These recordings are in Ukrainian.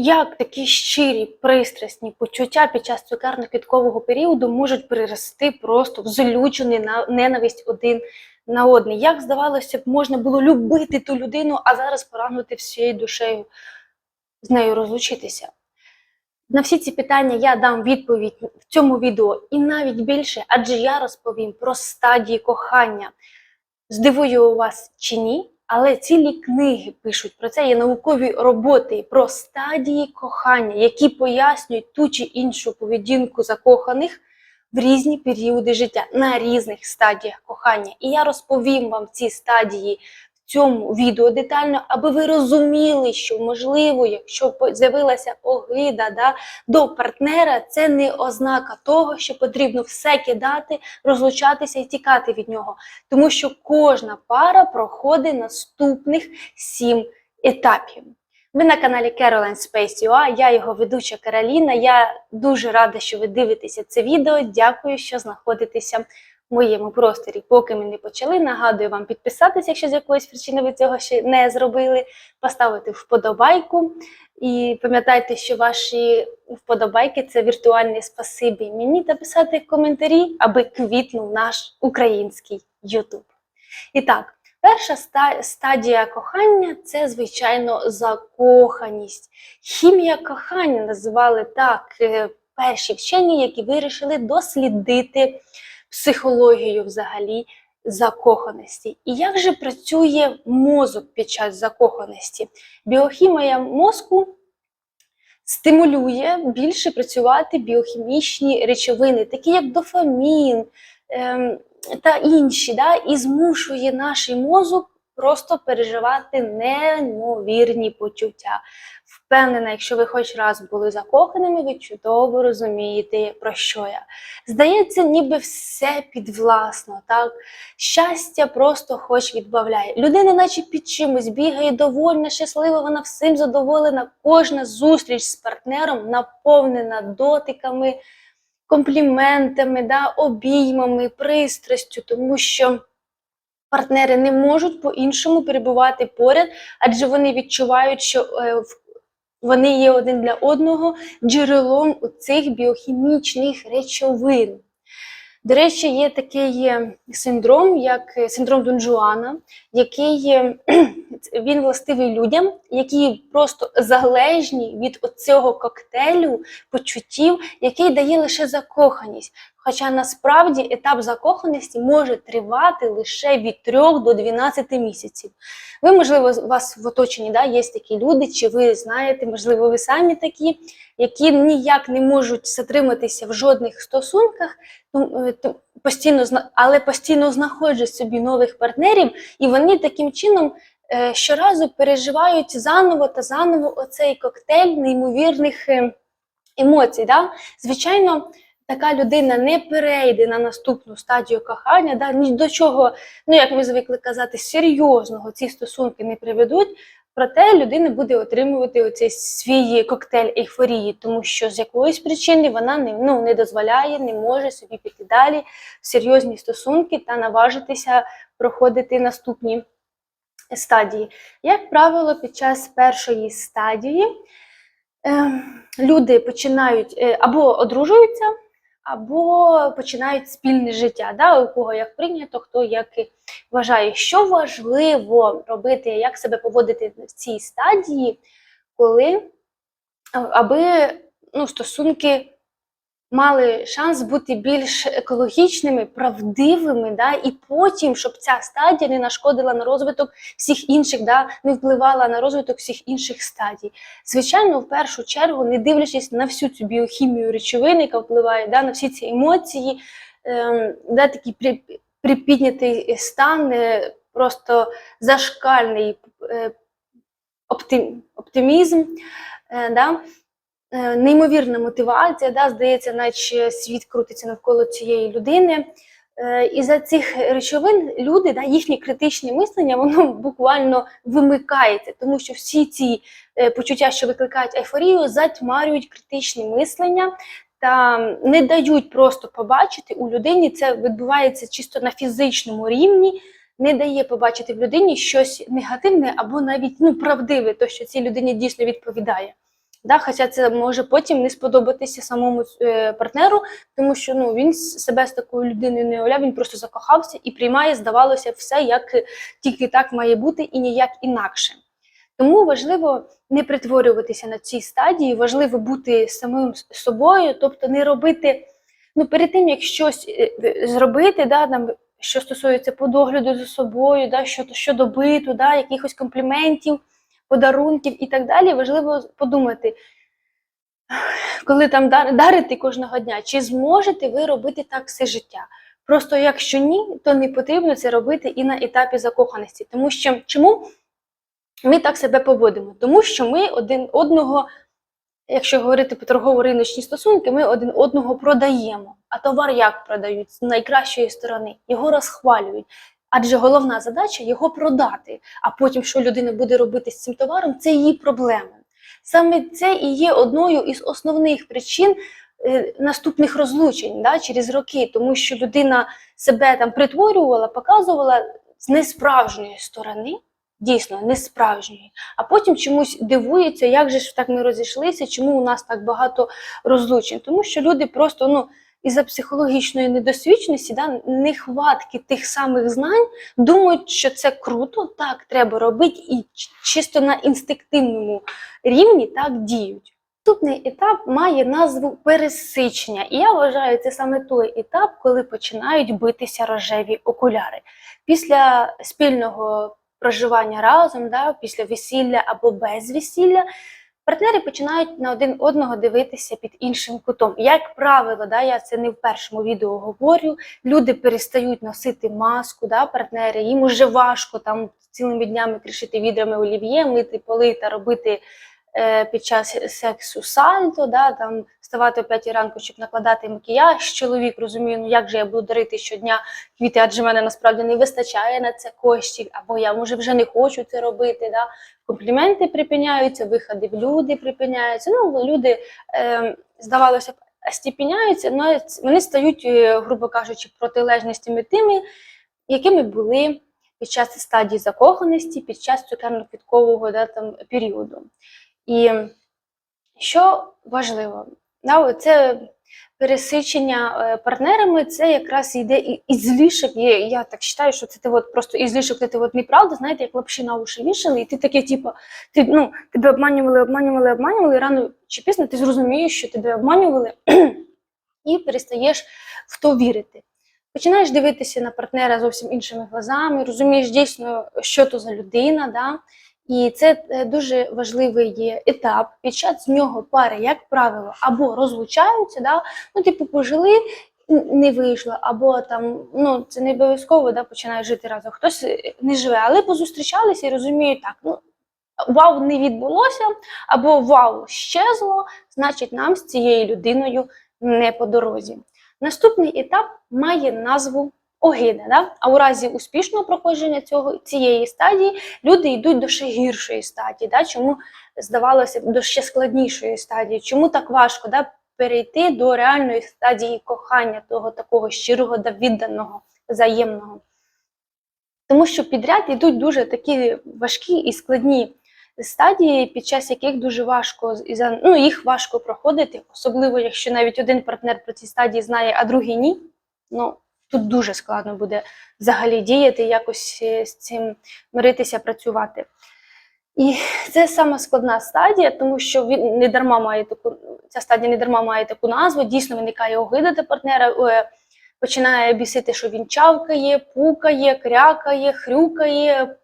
Як такі щирі, пристрасні почуття під час цукерно-квіткового періоду можуть перерости просто в злючену ненависть один на одний? Як здавалося б, можна було любити ту людину, а зараз поранути всією душею з нею розлучитися? На всі ці питання я дам відповідь в цьому відео і навіть більше, адже я розповім про стадії кохання. Здивую вас чи ні, але цілі книги пишуть про це. Є наукові роботи про стадії кохання, які пояснюють ту чи іншу поведінку закоханих в різні періоди життя на різних стадіях кохання. І я розповім вам ці стадії цьому відео детально, аби ви розуміли, що можливо, якщо з'явилася огида да, до партнера, це не ознака того, що потрібно все кидати, розлучатися і тікати від нього. Тому що кожна пара проходить наступних сім етапів. Ви на каналі Caroline Space UA, я його ведуча Кароліна. Я дуже рада, що ви дивитеся це відео. Дякую, що знаходитеся моєму просторі. Поки ми не почали, нагадую вам підписатися, якщо з якоїсь причини ви цього ще не зробили, поставити вподобайку. І пам'ятайте, що ваші вподобайки це віртуальне спасибі мені та писати коментарі, аби квітнув наш український Ютуб. І так, перша стадія кохання це, звичайно, закоханість. Хімія кохання називали так е, перші вчені, які вирішили дослідити психологію взагалі закоханості. І як же працює мозок під час закоханості? Біохімія мозку стимулює більше працювати біохімічні речовини, такі як дофамін ем, та інші, да, і змушує наш мозок просто переживати неймовірні почуття. Впевнена, якщо ви хоч раз були закоханими, ви чудово розумієте, про що я. Здається, ніби все підвласно, так? Щастя просто хоч відбавляє. Людина, наче під чимось, бігає довольна, щаслива, вона всім задоволена. Кожна зустріч з партнером наповнена дотиками, компліментами, да, обіймами, пристрастю, тому що партнери не можуть по-іншому перебувати поряд, адже вони відчувають, що е, в- вони є один для одного джерелом у цих біохімічних речовин. До речі, є такий е, синдром, як е, синдром Донжуана, який е, він властивий людям, які просто залежні від цього коктейлю почуттів, який дає лише закоханість. Хоча насправді етап закоханості може тривати лише від 3 до 12 місяців. Ви, можливо, у вас в оточенні да, є такі люди, чи ви знаєте, можливо, ви самі такі, які ніяк не можуть затриматися в жодних стосунках, ну, е, постійно, але постійно знаходять собі нових партнерів, і вони таким чином щоразу переживають заново та заново оцей коктейль неймовірних е, емоцій. Да? Звичайно, така людина не перейде на наступну стадію кохання, да? ні до чого, ну як ми звикли казати, серйозного ці стосунки не приведуть. Проте людина буде отримувати оцей свій коктейль ейфорії, тому що з якоїсь причини вона не, ну, не дозволяє, не може собі піти далі в серйозні стосунки та наважитися проходити наступні стадії. Як правило, під час першої стадії е, люди починають е, або одружуються, або починають спільне життя. Да? У кого як прийнято, хто як і вважає, що важливо робити, як себе поводити в цій стадії, коли аби ну, стосунки мали шанс бути більш екологічними, правдивими, да, і потім, щоб ця стадія не нашкодила на розвиток всіх інших, да, не впливала на розвиток всіх інших стадій. Звичайно, в першу чергу, не дивлячись на всю цю біохімію речовин, яка впливає да, на всі ці емоції, ем, да, такий при, припіднятий стан, е, просто зашкальний е, оптим, оптимізм. Е, да, е, неймовірна мотивація, да, здається, наче світ крутиться навколо цієї людини. Е, І за цих речовин люди, да, їхнє критичне мислення, воно буквально вимикається, тому що всі ці е, почуття, що викликають ейфорію, затьмарюють критичне мислення та не дають просто побачити у людині. Це відбувається чисто на фізичному рівні, не дає побачити в людині щось негативне або навіть ну, правдиве, то що цій людині дійсно відповідає. Да, хоча це може потім не сподобатися самому е, партнеру, тому що ну, він себе з такою людиною не уявляв, він просто закохався і приймає, здавалося, все як е, тільки так має бути і ніяк інакше. Тому важливо не притворюватися на цій стадії, важливо бути самим собою, тобто не робити, ну перед тим як щось е, е, зробити, да, там, що стосується по догляду за собою, да, щодо биту, да, якихось компліментів, подарунків і так далі, важливо подумати, коли там дарити кожного дня, чи зможете ви робити так все життя? Просто якщо ні, то не потрібно це робити і на етапі закоханості. Тому що чому ми так себе поводимо? Тому що ми один одного, якщо говорити про торгово-риночні стосунки, ми один одного продаємо. А товар як продають? З найкращої сторони. Його розхвалюють. Адже головна задача його продати. А потім, що людина буде робити з цим товаром, це її проблеми. Саме це і є одною із основних причин е, наступних розлучень да, через роки, тому що людина себе там притворювала, показувала з несправжньої сторони, дійсно несправжньої, а потім чомусь дивується, як же ж так ми розійшлися, чому у нас так багато розлучень. Тому що люди просто ну, із-за психологічної недосвідченості, да, нехватки тих самих знань, думають, що це круто, так треба робити, і чисто на інстинктивному рівні так діють. Наступний етап має назву пересичення, і я вважаю, це саме той етап, коли починають битися рожеві окуляри. Після спільного проживання разом, да, після весілля або без весілля, партнери починають на один одного дивитися під іншим кутом. Як правило, да, я це не в першому відео говорю. Люди перестають носити маску, да, партнери, їм уже важко там цілими днями кришити відрами олів'є, мити поли та робити під час сексу сальто, да, там вставати о 5 ранку, щоб накладати макіяж. Чоловік розуміє, ну як же я буду дарити щодня квіти, адже мене насправді не вистачає на це коштів, або я може вже не хочу це робити. Да. Компліменти припиняються, виходи в люди припиняються. Ну, люди, е, здавалося б, стіпіняються, але вони стають, е, грубо кажучи, протилежностями тими, якими були під час стадії закоханості, під час цукерно-квіткового да, там, періоду. І що важливо, да, це пересичення е, партнерами, це якраз йде і- із злішок. Я так вважаю, що це ти от просто із злішок, це ти от неправда, знаєте, як лапші на уші вішали, і ти таке, типу, ти, ну, тебе обманювали, обманювали, обманювали, і рано чи пізно ти зрозумієш, що тебе обманювали, і перестаєш в то вірити. Починаєш дивитися на партнера зовсім іншими глазами, розумієш дійсно, що то за людина. Да? І це е, дуже важливий є етап. Під час нього пари, як правило, або розлучаються, да? ну, типу, пожили, не вийшло, або там, ну, це не обов'язково да, починають жити разом. Хтось е, не живе, але позустрічалися і розуміють так, ну, вау, не відбулося, або вау, щезло, значить, нам з цією людиною не по дорозі. Наступний етап має назву огида. Да? А у разі успішного проходження цього, цієї стадії люди йдуть до ще гіршої стадії. Да? Чому здавалося б до ще складнішої стадії? Чому так важко да? перейти до реальної стадії кохання, того такого щирого та відданого, взаємного? Тому що підряд йдуть дуже такі важкі і складні стадії, під час яких дуже важко ну, їх важко проходити, особливо якщо навіть один партнер про ці стадії знає, а другий ні. Ну тут дуже складно буде взагалі діяти, якось е, з цим миритися, працювати. І це саме складна стадія, тому що він не дарма має таку ця стадія не дарма має таку назву. Дійсно виникає огида до партнера. е, Починає бісити, що він чавкає, пукає, крякає, хрюкає,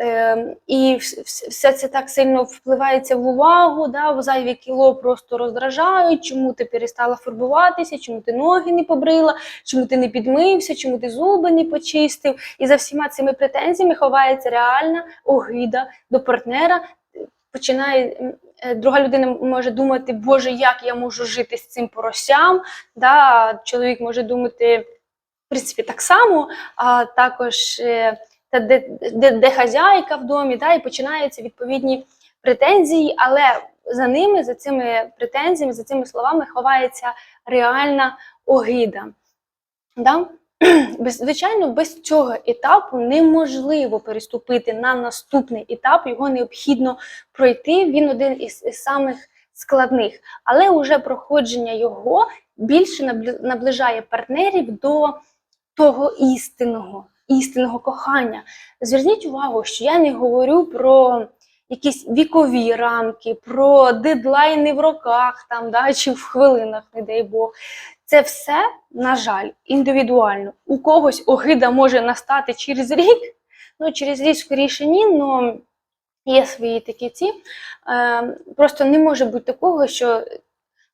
Е, і вс- вс- все це так сильно впливається в увагу, да, в зайві кіло просто роздражають, чому ти перестала фарбуватися, чому ти ноги не побрила, чому ти не підмився, чому ти зуби не почистив. І за всіма цими претензіями ховається реальна огида до партнера. Починає е, друга людина може думати, Боже, як я можу жити з цим поросям. Да? Чоловік може думати, в принципі, так само, а також е, та де, де, де хазяйка в домі, да? і починаються відповідні претензії, але за ними, за цими претензіями, за цими словами ховається реальна огида. Да? Без, звичайно, без цього етапу неможливо переступити на наступний етап, його необхідно пройти. Він один із, із самих складних, але уже проходження його більше наближає партнерів до того істинного, істинного кохання. Зверніть увагу, що я не говорю про якісь вікові рамки, про дедлайни в роках там, да, чи в хвилинах, не дай Бог. Це все, на жаль, індивідуально. У когось огида може настати через рік, ну через рік скоріше ні, але є свої такі ці. Е, просто не може бути такого, що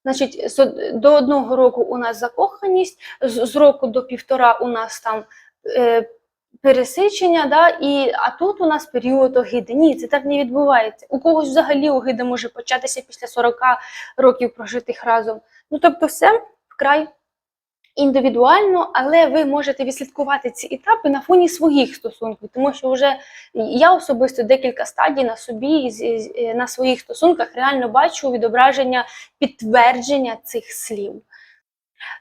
значить, до одного року у нас закоханість, з, року до півтора у нас там е, пересичення, да, і, а тут у нас період огиди. Ні, це так не відбувається. У когось взагалі огида може початися після 40 років прожитих разом. Ну тобто, все вкрай індивідуально, але ви можете відслідкувати ці етапи на фоні своїх стосунків, тому що вже я особисто декілька стадій на собі на своїх стосунках реально бачу відображення підтвердження цих слів.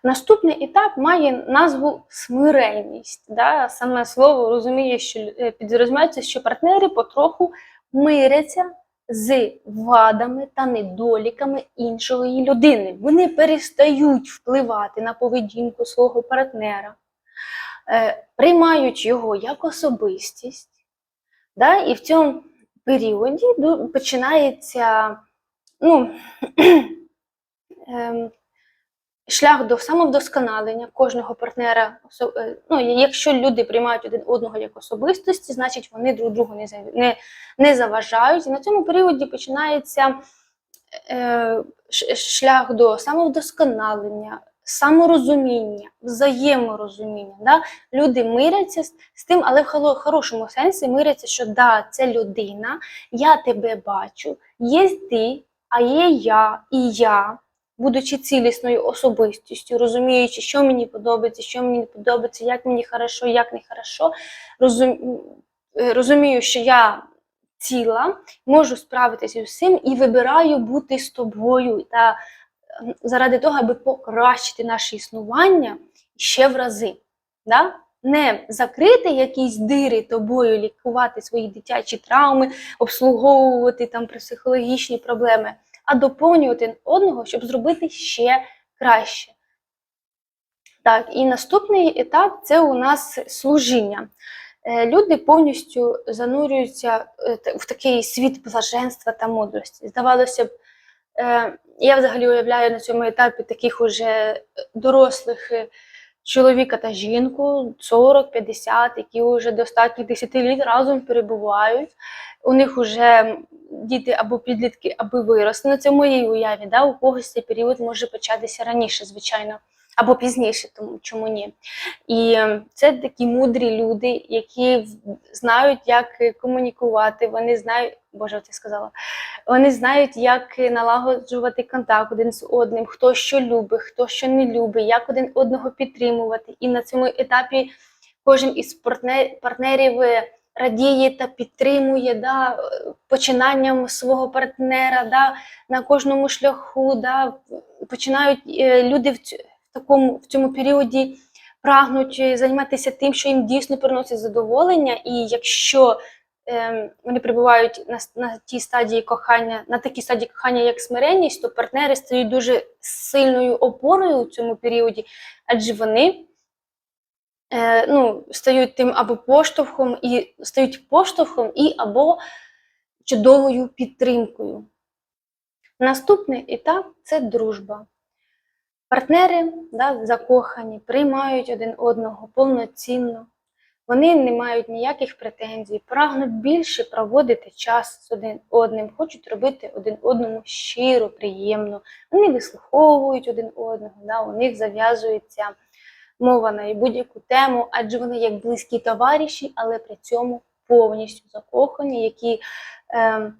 Наступний етап має назву смиренність. Да? Саме слово розуміє, що е, підрозуміється, що партнери потроху миряться з вадами та недоліками іншої людини. Вони перестають впливати на поведінку свого партнера, е, приймають його як особистість. Да? І в цьому періоді починається ну, ем, шлях до самовдосконалення кожного партнера. Е, Ну, якщо люди приймають один одного як особистості, значить вони друг другу не, не, не заважають. І на цьому періоді починається е, шлях до самовдосконалення, саморозуміння, взаєморозуміння. Да? Люди миряться з, з тим, але в хорошому сенсі миряться, що да, це людина, я тебе бачу, є ти, а є я і я будучи цілісною особистістю, розуміючи, що мені подобається, що мені не подобається, як мені хорошо, як не хорошо, розум... е, розумію, що я ціла, можу справитися з усім і вибираю бути з тобою та заради того, аби покращити наше існування ще в рази. Да? Не закрити якісь дири тобою, лікувати свої дитячі травми, обслуговувати там психологічні проблеми, а доповнювати одного, щоб зробити ще краще. Так, і наступний етап це у нас служіння. Е, Люди повністю занурюються е, в такий світ блаженства та мудрості. Здавалося б, е, я взагалі уявляю на цьому етапі таких уже дорослих чоловіка та жінку 40-50, які вже достатньо 10 літ разом перебувають. У них вже діти або підлітки, або виросли. Ну, це моїй уяві. Да? У когось цей період може початися раніше, звичайно, або пізніше, тому чому ні. І е, це такі мудрі люди, які знають, як комунікувати. Вони знають, боже, ти сказала, вони знають, як налагоджувати контакт один з одним, хто що любить, хто що не любить, як один одного підтримувати. І на цьому етапі кожен із партнерів е, радіє та підтримує да, е, починанням свого партнера да, на кожному шляху. Да, починають люди в, в такому в цьому періоді прагнуть е, займатися тим, що їм дійсно приносить задоволення, і якщо ем, вони перебувають на, на тій стадії кохання, на такій стадії кохання, як смиренність, то партнери стають дуже сильною опорою у цьому періоді, адже вони е, ну, стають тим або поштовхом і стають поштовхом і або чудовою підтримкою. Наступний етап це дружба. Партнери да, закохані, приймають один одного повноцінно. Вони не мають ніяких претензій, прагнуть більше проводити час з один одним, хочуть робити один одному щиро, приємно. Вони вислуховують один одного, да, у них зав'язується мова на будь-яку тему, адже вони як близькі товариші, але при цьому повністю закохані, які. Е,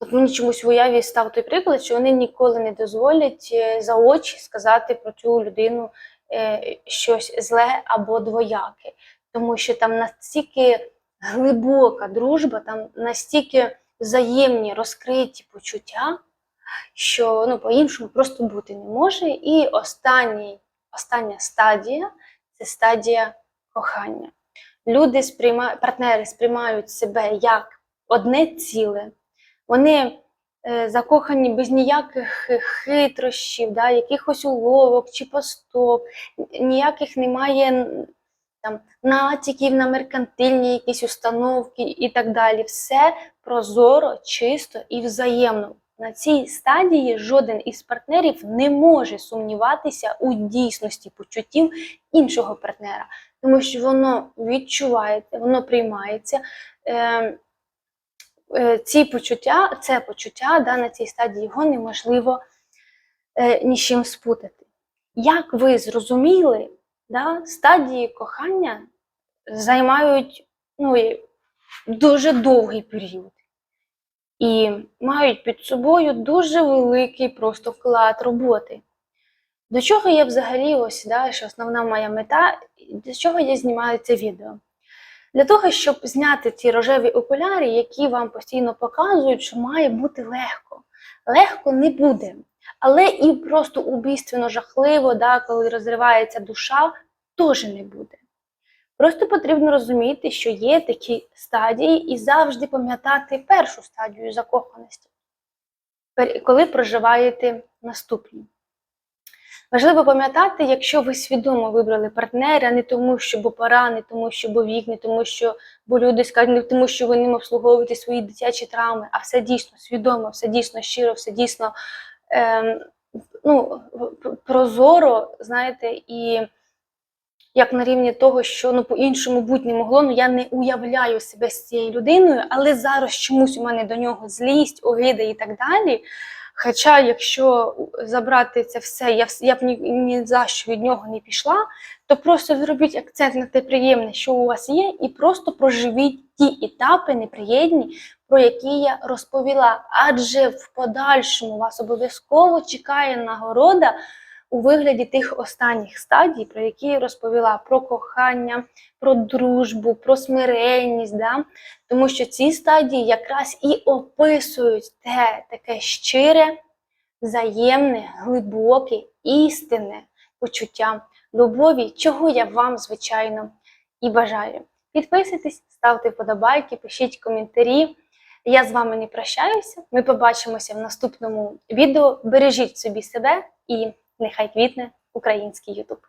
От мені чомусь в уяві став той приклад, що вони ніколи не дозволять е, за очі сказати про цю людину е, щось зле або двояке, тому що там настільки глибока дружба, там настільки взаємні розкриті почуття, що ну, по-іншому просто бути не може. І останній, остання стадія це стадія кохання. Люди сприйма... партнери сприймають себе як одне ціле. Вони е, закохані без ніяких хитрощів, да, якихось уловок чи посток, ніяких немає там, натяків на меркантильні якісь установки і так далі. Все прозоро, чисто і взаємно. На цій стадії жоден із партнерів не може сумніватися у дійсності почуттів іншого партнера, тому що воно відчувається, воно приймається. Е, ці почуття, це почуття да, на цій стадії його неможливо е, нічим спутати. Як ви зрозуміли, да, стадії кохання займають ну, дуже довгий період і мають під собою дуже великий просто вклад роботи. До чого я взагалі ось, да, що основна моя мета, для чого я знімаю це відео? Для того, щоб зняти ці рожеві окуляри, які вам постійно показують, що має бути легко. Легко не буде. Але і просто убійственно жахливо, да, коли розривається душа, теж не буде. Просто потрібно розуміти, що є такі стадії, і завжди пам'ятати першу стадію закоханості, коли проживаєте наступні. Важливо пам'ятати, якщо ви свідомо вибрали партнера, не тому, що бо пора, не тому, що бо вік, не тому, що бо люди скажуть, не тому, що ви ним обслуговуєте свої дитячі травми, а все дійсно свідомо, все дійсно щиро, все дійсно ем, ну, прозоро, знаєте, і як на рівні того, що ну по-іншому бути не могло, ну я не уявляю себе з цією людиною, але зараз чомусь у мене до нього злість, огида і так далі. Хоча, якщо забрати це все, я, я б ні, ні за що від нього не пішла, то просто зробіть акцент на те приємне, що у вас є, і просто проживіть ті етапи неприємні, про які я розповіла. Адже в подальшому вас обов'язково чекає нагорода у вигляді тих останніх стадій, про які я розповіла: про кохання, про дружбу, про смиренність. Да? Тому що ці стадії якраз і описують те таке щире, взаємне, глибоке, істинне почуття любові, чого я вам, звичайно, і бажаю. Підписуйтесь, ставте вподобайки, пишіть коментарі. Я з вами не прощаюся. Ми побачимося в наступному відео. Бережіть собі себе і нехай квітне український Ютуб.